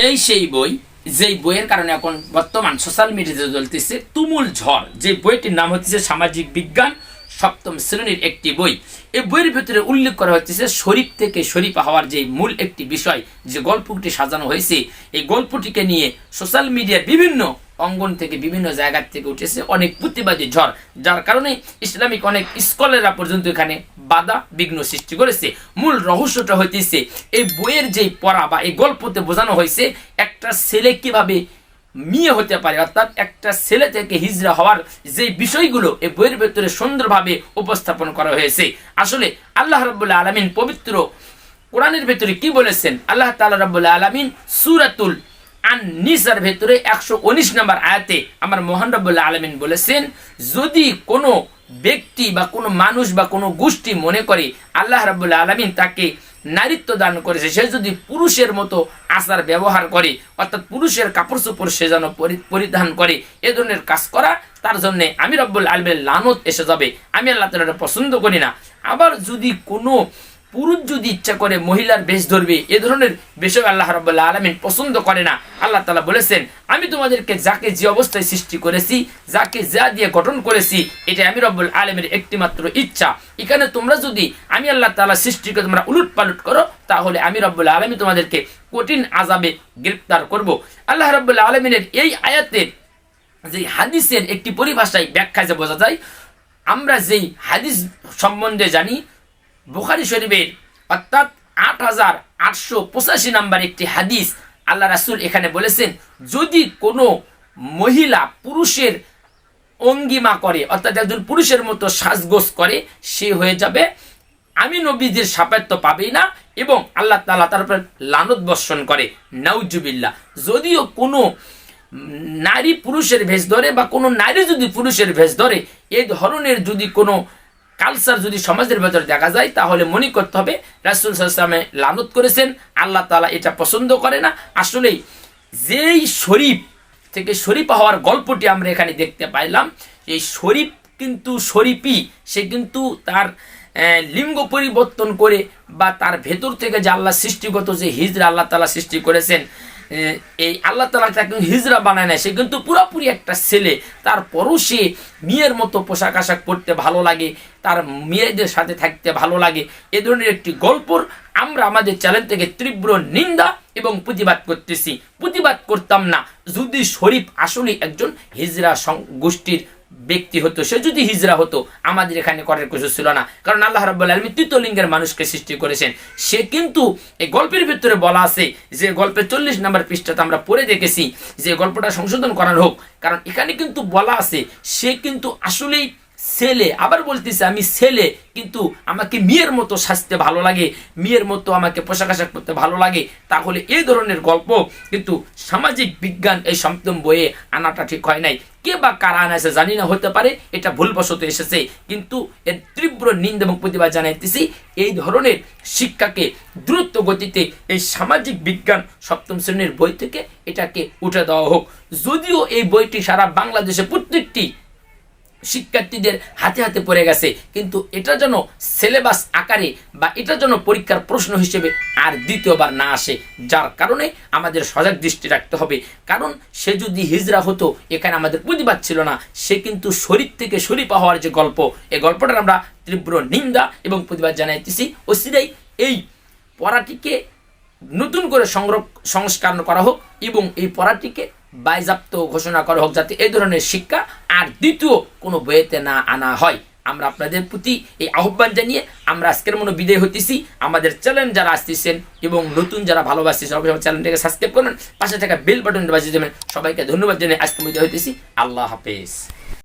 এই সেই বই, যেই বইয়ের কারণে এখন বর্তমান সোশ্যাল মিডিয়াতে চলতেছে তুমুল ঝড়। যে বইটির নাম হচ্ছে সামাজিক বিজ্ঞান, সপ্তম শ্রেণির একটি বই। এই বইয়ের ভিতরে উল্লেখ করা হচ্ছে শরীফ থেকে শরীফ হওয়ার যে মূল একটি বিষয়, যে গল্পটি সাজানো হয়েছে, এই গল্পটিকে নিয়ে সোশ্যাল মিডিয়ায় বিভিন্ন অঙ্গন থেকে বিভিন্ন জায়গা থেকে উঠেছে অনেক প্রতিবাদী ঝড়, যার কারণে ইসলামিক অনেক স্কলাররা পর্যন্ত এখানে বাধা, বিঘ্ন সৃষ্টি করেছে। মূল রহস্যটা হইতেছে, এই বইয়ের যেই পড়া বা এই গল্পতে বোঝানো হয়েছে একটা ছেলে কীভাবে মেয়ে হতে পারে, অর্থাৎ একটা ছেলে থেকে হিজড়া হওয়ার যে বিষয়গুলো, এই বইয়ের ভেতরে সুন্দরভাবে উপস্থাপন করা হয়েছে। আসলে আল্লাহ রব্বুল্লাহ আলমিন পবিত্র কোরআনের ভেতরে কি বলেছেন? আল্লাহ তাআলা রাব্বুল আলামিন সূরাতুল আন নিসার ভেতরে একশো উনিশ নম্বর আয়াতে আমার মোহান রব্বুল্লাহ আলমিন বলেছেন, যদি কোনো ব্যক্তি বা কোনো মানুষ বা কোনো গোষ্ঠী মনে করে আল্লাহ রাব্বুল আলমিন তাকে নারীত্ব দান করেছে, সে যদি পুরুষের মতো আচার ব্যবহার করে, অর্থাৎ পুরুষের কাপড় চোপড় সে যেন পরিধান করে, এ ধরনের কাজ করা, তার জন্য আমি রব্বুল আলমের লানত এসে যাবে। আমি আল্লাহ তালা পছন্দ করি না। আবার যদি কোনো পুরুষ যদি ইচ্ছা করে মহিলার বেশ ধরবে, এ ধরনের বিষয় আল্লাহ রব্বুল্লাহ আলমিন পছন্দ করে না। আল্লাহ তালা বলেছেন, আমি তোমাদেরকে যাকে যে অবস্থায় সৃষ্টি করেছি, যাকে যা দিয়ে গঠন করেছি এটা আমি রব্বুল আলমের একটিমাত্র ইচ্ছা। এখানে তোমরা যদি আমি আল্লাহ তালা সৃষ্টিকে তোমরা উলুট পালুট করো, তাহলে আমি রব্বুল আলমী তোমাদেরকে কঠিন আজাবে গ্রেপ্তার করব। আল্লাহ রব্বুল্লাহ আলমিনের এই আয়াতের যে হাদিসের একটি পরিভাষায় ব্যাখ্যা যে বোঝা যায়, আমরা যেই হাদিস সম্বন্ধে জানি বুখারি শরীফের অর্থাৎ আট হাজার আটশো পঁচাশি নাম্বার একটি হাদিস আল্লাহ রাসুল এখানে বলেছেন, যদি কোনো মহিলা পুরুষের অঙ্গিমা করে, অর্থাৎ একজন পুরুষের মতো সাজগোজ করে, সে হয়ে যাবে। আমি নবীদের সাপাত্য পাবেই না এবং আল্লাহ তালা তার উপর লানত বর্ষণ করে নাউজুবিল্লা যদিও কোনো নারী পুরুষের ভেষ ধরে বা কোনো নারী যদি পুরুষের ভেষ ধরে এই ধরনের যদি কোনো কালচার যদি সমাজের ভেতরে দেখা যায়, তাহলে মনে করতে হবে রাসুল সাল্লামে লানত করেছেন। আল্লাহ তালা এটা পছন্দ করে না। আসলেই যেই শরীফ থেকে শরীফ হওয়ার গল্পটি আমরা এখানে দেখতে পাইলাম, এই শরীফ কিন্তু শরীফই, সে কিন্তু তার লিঙ্গ পরিবর্তন করে বা তার ভেতর থেকে যে আল্লাহ সৃষ্টিগত যে হিজরা আল্লাহ তালা সৃষ্টি করেছেন এই আল্লাহ তালা তাকে হিজরা বানায় না সে কিন্তু পুরোপুরি একটা ছেলে। তারপরও সে মেয়ের মতো পোশাক আশাক পরতে ভালো লাগে, তার মেয়েদের সাথে থাকতে ভালো লাগে। এ ধরনের একটি গল্পর আমরা আমাদের চ্যানেল থেকে তীব্র নিন্দা এবং প্রতিবাদ করতেছি। প্রতিবাদ করতাম না। যদি শরীফ আসলে একজন হিজরা গোষ্ঠীর ব্যক্তি হতো, সে যদি হিজরা হতো, আমাদের এখানে করার কিছু ছিল না। কারণ আল্লাহ রাব্বুল আলমী তৃতীয় মানুষকে সৃষ্টি করেছেন। সে কিন্তু এই গল্পের ভিতরে বলা আছে যে গল্পের চল্লিশ নাম্বার পৃষ্ঠাতে আমরা পড়ে দেখেছি যে গল্পটা সংশোধন করার হোক। কারণ এখানে কিন্তু বলা আছে, সে কিন্তু আসলেই ছেলে, আবার বলতেছে, আমি ছেলে, কিন্তু আমাকে মেয়ের মতো সাজতে ভালো লাগে, মেয়ের মতো আমাকে পোশাক আশাক করতে ভালো লাগে। তাহলে এই ধরনের গল্প কিন্তু সামাজিক বিজ্ঞান এই সপ্তম বইয়ে আনাটা ঠিক হয় নাই। কে বা কারা আনাছে জানি না, হতে পারে এটা ভুলবশত এসেছে, কিন্তু এর তীব্র নিন্দা এবং প্রতিবাদ জানাইতেছি এই ধরনের শিক্ষাকে দ্রুত গতিতে এই সামাজিক বিজ্ঞান সপ্তম শ্রেণির বই থেকে এটাকে উঠে দেওয়া হোক। যদিও এই বইটি সারা বাংলাদেশে প্রত্যেকটি শিক্ষার্থীদের হাতে হাতে পড়ে গেছে। কিন্তু এটা যেন সিলেবাস আকারে বা এটা যেন পরীক্ষার প্রশ্ন হিসেবে আর দ্বিতীয়বার না আসে, যার কারণে আমাদের সজাগ দৃষ্টি রাখতে হবে। কারণ সে যদি হিজরা হতো, এখানে আমাদের প্রতিবাদ ছিল না। সে কিন্তু শরীর থেকে শরীফা হওয়ার যে গল্প এই গল্পটার আমরা তীব্র নিন্দা এবং প্রতিবাদ জানাইতেছি। অচিরেই এই পড়াটিকে নতুন করে সংস্কার করা হোক এবং এই পড়াটিকে বায়জাপ্ত ঘোষণা করা হোক, যাতে এই ধরনের শিক্ষা আর দ্বিতীয়, কোনো বইয়েতে না আনা হয়। আমরা আপনাদের প্রতি এই আহ্বান জানিয়ে আমরা আজকের মনে বিদায় হতেছি আমাদের চ্যানেল যারা আসতেছেন এবং নতুন যারা ভালোবাসতেছেন অবশ্যই চ্যানেলটাকে সাবস্ক্রাইব করবেন, পাশে থাকা বেল বাটন বাজিয়ে দেবেন। সবাইকে ধন্যবাদ জানিয়ে আজকে বিদায় হতেছি আল্লাহ হাফেজ।